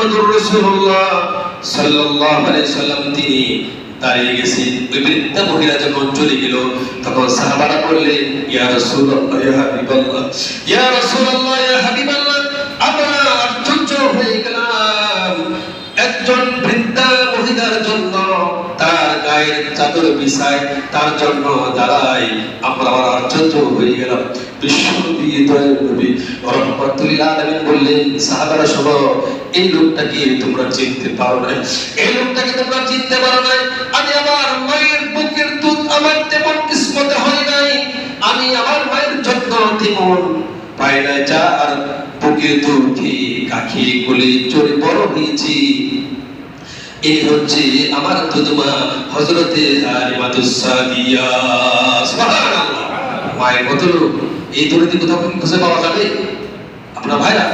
মুহাম্মদুর রাসূলুল্লাহ সাল্লাল্লাহু আলাইহি সাল্লাম, তিনি দাঁড়িয়ে গেছেন। ওই বৃদ্ধা মহিলা যখন চলে গেল, তখন সাহাবারা বললেন, ইয়া রাসূলুল্লাহ, ইয়া হাবিবাল্লাহ, ইয়া রাসূলুল্লাহ, ইয়া হাবিবাল্লাহ, আমরা আশ্চর্য হয়ে গেলাম। একজন বৃদ্ধা মহিলার জন্য তার গায়ের চাদর বিছায়, তার জন্য দাঁড়াই আমরা আবার আশ্চর্য হয়ে গেলাম। বিশ্বনবী দয়াল নবী রহমাতুল্লাহ আলামিন বললেন, সাহাবারা শোনো এই লোকটাকে তোমরা চিনতে পারো না এই লোকটাকে তোমরা চিনতে পারো না আমি আমার মায়ের বুকের দুধ আমার তেমন কিসমতে হয় নাই। আমি আমার মায়ের যত্ন তেমন পাই না যা আর বুকের দুধ খেয়ে কাখি কোলে চড়ে বড় হয়েছি। এই হচ্ছে আমার দুধমা হজরতে হালিমাতুসাদিয়া সুবহানাল্লাহ। মায়ের মতো এই দূরতে কোথাও খুঁজে পাওয়া যাবে। আপনার ভাইরা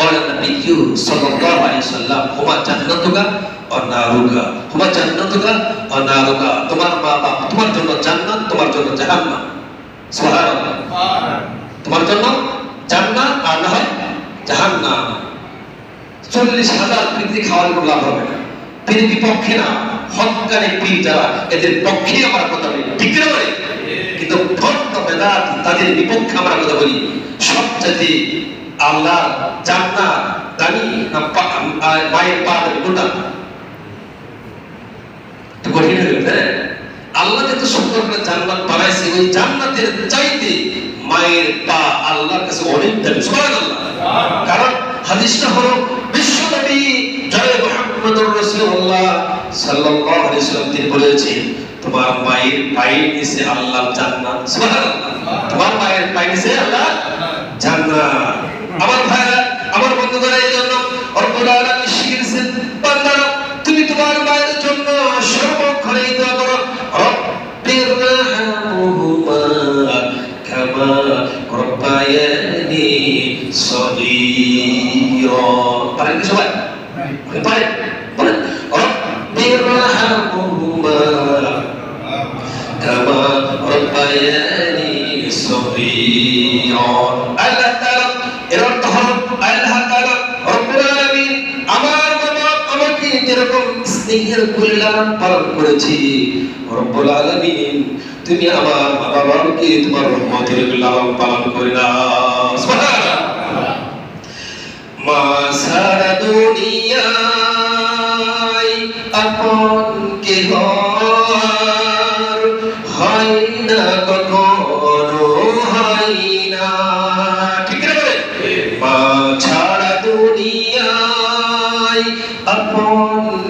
قال النبي صلى الله عليه وسلم هما جنتك অনারুক তোমার জান্নাতক অনারুকা তোমার মা বাপ তোমার জন্য জান্নাত তোমার জন্য জাহান্নাম। সুবহানাল্লাহ। তোমার জন্য জান্নাত আর না হয় জাহান্নাম। চল্লিশ হাজার পৃথিবী খাওয়ার কোনো লাভ হবে না। তিনি বিপক্ষে না হকারে পীর যারা এদের পক্ষে আমার কথা বলি। ঠিক না কিন্তু ভক্ত বেদাত তাদের বিপক্ষে আমার কথা বলি। সব জাতি আল্লাহ, জান্নাত, দানি না মায়ের পা কোনটা তো কঠিন হয়ে গেল আল্লাহ যত সুন্দর করে জান্নাত বানাইছে, ওই জান্নাতের চাইতে মায়ের পা আল্লাহর কাছে অনেক দামি। সুবহানাল্লাহ। কারণ হাদিসটা হলো বিশ্বনবী জয় মুহাম্মদুর রাসূলুল্লাহ সাল্লাল্লাহু আলাইহি সাল্লাম তিনি বলেছেন তোমার মায়ের পায়ের নিচে আল্লাহ জান্নাত। সুবহানাল্লাহ। তোমার মায়ের পায়ের নিচে আল্লাহ জান্নাত। আমার ভাইরা আমার বন্ধুরা এই জন্য শিখিয়েছেন বান্দারা তুমি তোমার মায়ের জন্য সর্বক্ষণে দোয়া করো। রব্বির রাহমহুমা কামা রব্বায়ানি সগীরা। পারেন কি সবাই? পারেন। বলেন রব্বির রাহমহুমা কামা রব্বায়ানি সগীরা। আল্লাহ তাআলা এর অর্থ হলো আল্লাহ তাআলা রব্বুল আলামিন আমার বাবা আমাকে যেরকম স্নেহের লালন পালন করেছি। রব্বুল আলামিন তুমি আমার মা বাবাকে তোমার রহমতের লালন পালন করে দাও। সুবহানাল্লাহ। মা সারা দুনিয়ায় আপন আর হয় না কখনো হয় না। ঠিক বলে মা ছাড়া দুনিয়ায় আপন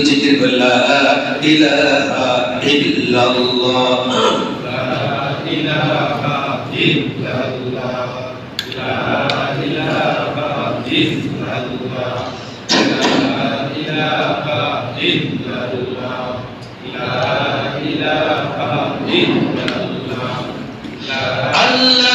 الذكر لا إله إلا الله لا إله إلا الله لا إله إلا الله لا إله إلا الله لا إله إلا الله لا